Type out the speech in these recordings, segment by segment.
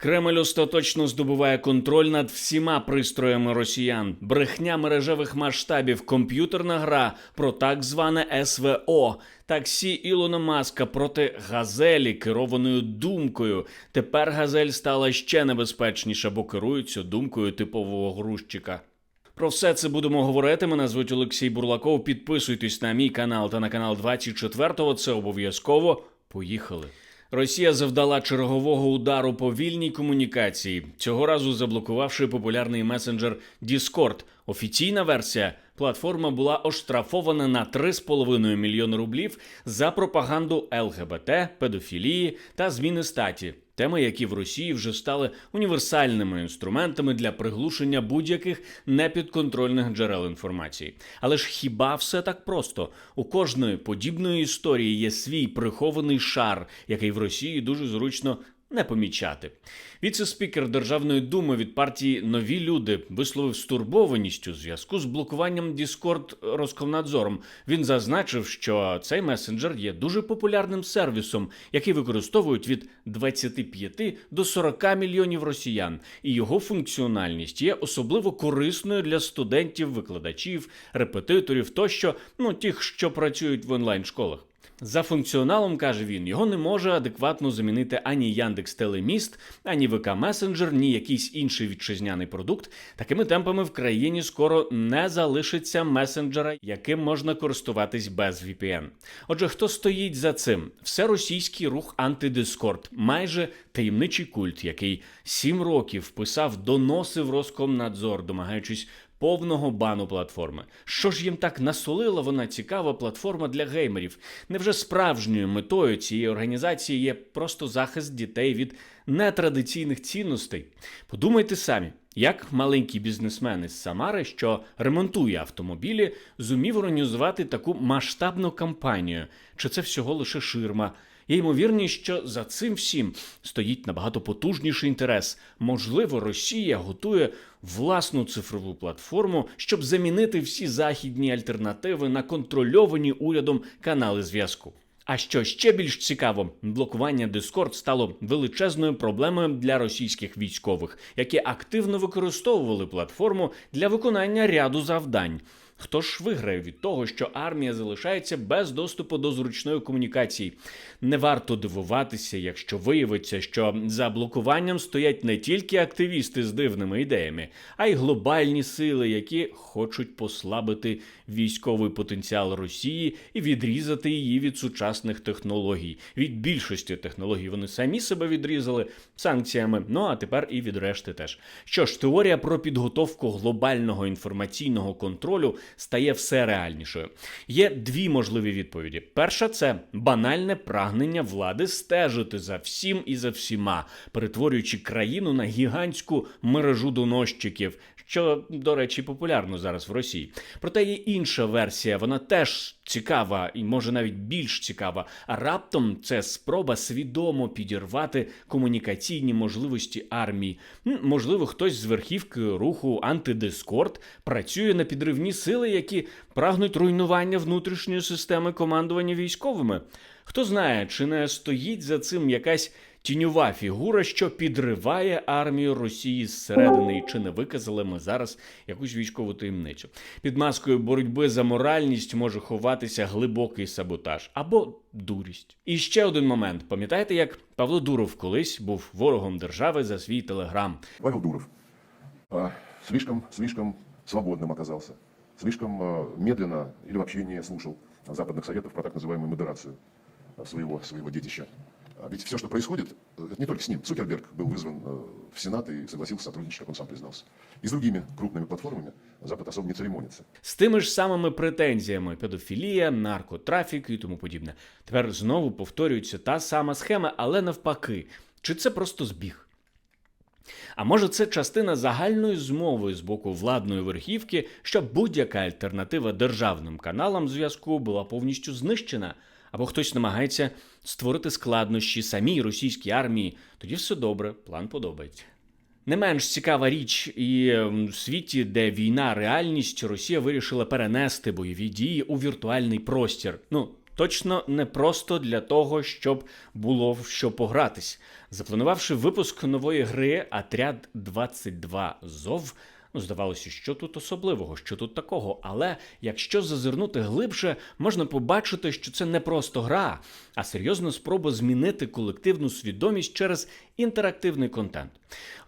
Кремль остаточно здобуває контроль над всіма пристроями росіян. Брехня мережевих масштабів, комп'ютерна гра про так зване СВО, таксі Ілона Маска проти газелі, керованою думкою. Тепер газель стала ще небезпечніша, бо керується думкою типового грузчика. Про все це будемо говорити. Мене звуть Олексій Бурлаков. Підписуйтесь на мій канал та на канал 24-го. Це обов'язково. Поїхали. Росія завдала чергового удару по вільній комунікації, цього разу заблокувавши популярний месенджер Discord. Офіційна версія платформа була оштрафована на 3,5 мільйони рублів за пропаганду ЛГБТ, педофілії та зміни статі. Теми, які в Росії вже стали універсальними інструментами для приглушення будь-яких непідконтрольних джерел інформації. Але ж хіба все так просто? У кожної подібної історії є свій прихований шар, який в Росії дуже зручно не помічати. Віце-спікер Державної думи від партії Нові люди висловив стурбованість у зв'язку з блокуванням Discord Роскомнадзором. Він зазначив, що цей месенджер є дуже популярним сервісом, який використовують від 25 до 40 мільйонів росіян, і його функціональність є особливо корисною для студентів, викладачів, репетиторів тощо, ну тих, що працюють в онлайн-школах. За функціоналом каже він, його не може адекватно замінити ані Яндекс Телеміст, ані ВК Месенджер, ні якийсь інший вітчизняний продукт. Такими темпами в країні скоро не залишиться месенджера, яким можна користуватись без VPN. Отже, хто стоїть за цим? Все російський рух антидискорд, майже таємничий культ, який сім років писав доноси в Роскомнадзор, домагаючись повного бану платформи. Що ж їм так насолила вона цікава платформа для геймерів? Невже справжньою метою цієї організації є просто захист дітей від нетрадиційних цінностей? Подумайте самі. Як маленький бізнесмен із Самари, що ремонтує автомобілі, зумів організувати таку масштабну кампанію? Чи це всього лише ширма? Є ймовірність, що за цим всім стоїть набагато потужніший інтерес. Можливо, Росія готує власну цифрову платформу, щоб замінити всі західні альтернативи на контрольовані урядом канали зв'язку. А що ще більш цікаво, блокування Discord стало величезною проблемою для російських військових, які активно використовували платформу для виконання ряду завдань. Хто ж виграє від того, що армія залишається без доступу до зручної комунікації? Не варто дивуватися, якщо виявиться, що за блокуванням стоять не тільки активісти з дивними ідеями, а й глобальні сили, які хочуть послабити військовий потенціал Росії і відрізати її від сучасних технологій. Від більшості технологій вони самі себе відрізали санкціями. Ну а тепер і від решти теж. Що ж, теорія про підготовку глобального інформаційного контролю стає все реальнішою. Є дві можливі відповіді: перша це банальне прагнення влади стежити за всім і за всіма, перетворюючи країну на гігантську мережу доносчиків. Що, до речі, популярно зараз в Росії. Проте є інша версія, вона теж цікава і може навіть більш цікава. А раптом це спроба свідомо підірвати комунікаційні можливості армії. Можливо, хтось з верхівки руху антидискорд працює на підривні сили, які прагнуть руйнування внутрішньої системи командування військовими. Хто знає, чи не стоїть за цим якась тіньова фігура, що підриває армію Росії зсередини, і чи не виказали ми зараз якусь військову таємницю. Під маскою боротьби за моральність може ховатися глибокий саботаж або дурість. І ще один момент: пам'ятаєте, як Павло Дуров колись був ворогом держави за свій телеграм? Павел Дуров а, слишком, слишком свободным оказался, слишком а, медленно или вообще не слушал западных советов про так называемую модерацию а, своего, своего детища. А Ведь все, что происходит, э, это не только с ним. Цукерберг был вызван э, в Сенат и согласился сотрудничать, как он сам признался. И с другими крупными платформами Запад особо не церемонится. З тими ж самими претензіями педофілія, наркотрафік і тому подібне. Тепер знову повторюється та сама схема, але навпаки. Чи це просто збіг? А може, це частина загальної змови з боку владної верхівки, щоб будь-яка альтернатива державним каналам зв'язку була повністю знищена, або хтось намагається створити складнощі самій російській армії, тоді все добре, план подобається. Не менш цікава річ, і в світі, де війна реальність, Росія вирішила перенести бойові дії у віртуальний простір. Ну Точно не просто для того, щоб було в що погратись. Запланувавши випуск нової гри Отряд 22 Зов. Ну, здавалося, що тут особливого, що тут такого. Але якщо зазирнути глибше, можна побачити, що це не просто гра, а серйозна спроба змінити колективну свідомість через інтерактивний контент.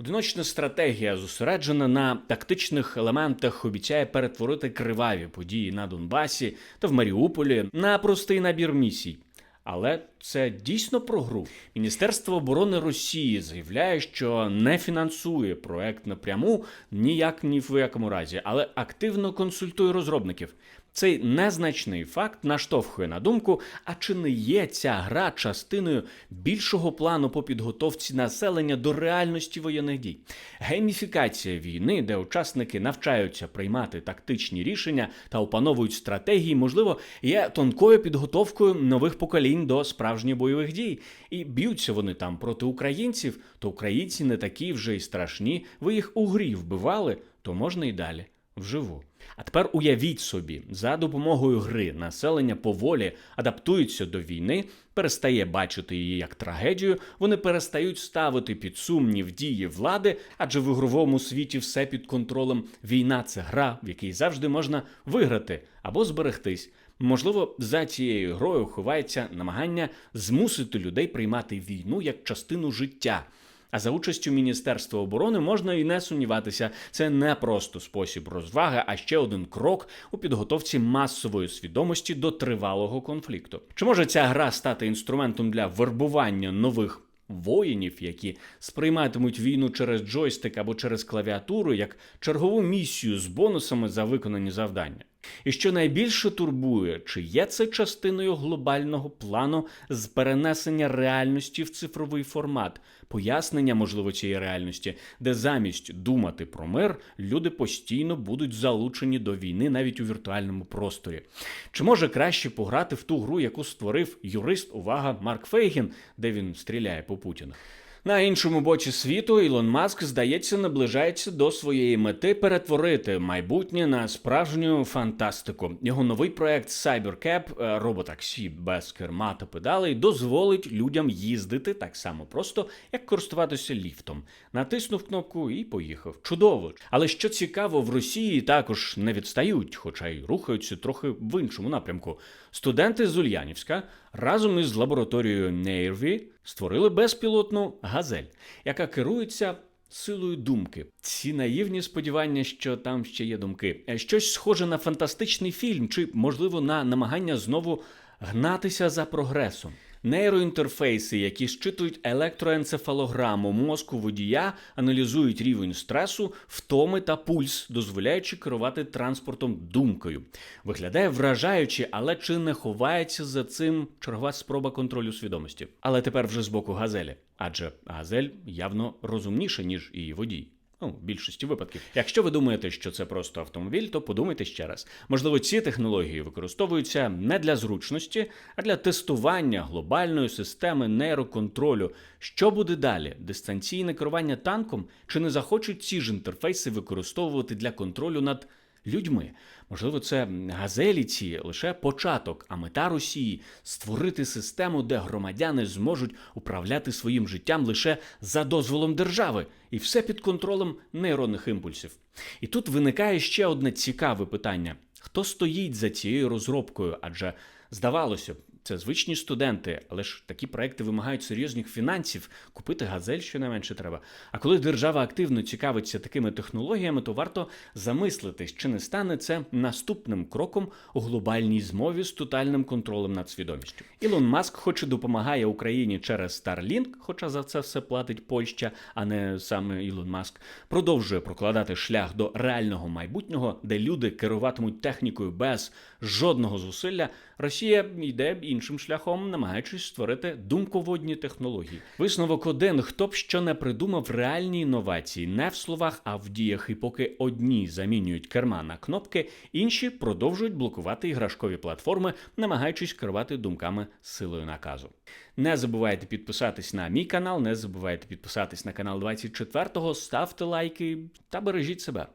Одиночна стратегія, зосереджена на тактичних елементах, обіцяє перетворити криваві події на Донбасі та в Маріуполі на простий набір місій. Але це дійсно про гру. Міністерство оборони Росії заявляє, що не фінансує проект напряму ніяк ні в якому разі, але активно консультує розробників. Цей незначний факт наштовхує на думку: а чи не є ця гра частиною більшого плану по підготовці населення до реальності воєнних дій? Гейміфікація війни, де учасники навчаються приймати тактичні рішення та опановують стратегії, можливо, є тонкою підготовкою нових поколінь до справжніх бойових дій. І б'ються вони там проти українців, то українці не такі вже й страшні. Ви їх у грі вбивали, то можна й далі вживу. А тепер уявіть собі, за допомогою гри населення поволі адаптується до війни, перестає бачити її як трагедію, вони перестають ставити під сумнів дії влади, адже в ігровому світі все під контролем. Війна це гра, в якій завжди можна виграти або зберегтись. Можливо, за цією грою ховається намагання змусити людей приймати війну як частину життя. А за участю Міністерства оборони можна і не сумніватися, це не просто спосіб розваги, а ще один крок у підготовці масової свідомості до тривалого конфлікту. Чи може ця гра стати інструментом для вербування нових? Воїнів, які сприйматимуть війну через джойстик або через клавіатуру як чергову місію з бонусами за виконані завдання. І що найбільше турбує, чи є це частиною глобального плану з перенесення реальності в цифровий формат, пояснення, можливо, цієї реальності, де замість думати про мир, люди постійно будуть залучені до війни навіть у віртуальному просторі. Чи може краще пограти в ту гру, яку створив юрист, увага, Марк Фейгін, де він стріляє по Путіну? На іншому боці світу Ілон Маск, здається, наближається до своєї мети перетворити майбутнє на справжню фантастику. Його новий проект CyberCab, е, роботаксі без керма та педалей, дозволить людям їздити так само просто, як користуватися ліфтом. Натиснув кнопку і поїхав. Чудово. Але що цікаво, в Росії також не відстають, хоча й рухаються трохи в іншому напрямку. Студенти з Ульянівська разом із лабораторією Нейрві створили безпілотну газель, яка керується. Силою думки, ці наївні сподівання, що там ще є думки, Е, щось схоже на фантастичний фільм, чи можливо на намагання знову гнатися за прогресом. Нейроінтерфейси, які щитують електроенцефалограму мозку водія, аналізують рівень стресу, втоми та пульс, дозволяючи керувати транспортом думкою. Виглядає вражаюче, але чи не ховається за цим чергова спроба контролю свідомості? Але тепер вже з боку газелі, адже газель явно розумніша ніж її водій. Ну, в більшості випадків. Якщо ви думаєте, що це просто автомобіль, то подумайте ще раз. Можливо, ці технології використовуються не для зручності, а для тестування глобальної системи нейроконтролю. Що буде далі? Дистанційне керування танком? Чи не захочуть ці ж інтерфейси використовувати для контролю над людьми? Можливо, це газелі ці лише початок, а мета Росії створити систему, де громадяни зможуть управляти своїм життям лише за дозволом держави, і все під контролем нейронних імпульсів. І тут виникає ще одне цікаве питання: хто стоїть за цією розробкою? Адже здавалося б. Це звичні студенти, але ж такі проекти вимагають серйозних фінансів. Купити газель щонайменше треба. А коли держава активно цікавиться такими технологіями, то варто замислитись, чи не стане це наступним кроком у глобальній змові з тотальним контролем над свідомістю. Ілон Маск, хоч і допомагає Україні через Starlink, хоча за це все платить Польща, а не саме Ілон Маск, продовжує прокладати шлях до реального майбутнього, де люди керуватимуть технікою без жодного зусилля. Росія йде іншим шляхом, намагаючись створити думководні технології. Висновок один: хто б що не придумав реальні інновації, не в словах, а в діях. І поки одні замінюють керма на кнопки, інші продовжують блокувати іграшкові платформи, намагаючись керувати думками силою наказу. Не забувайте підписатись на мій канал, не забувайте підписатись на канал 24-го, ставте лайки та бережіть себе.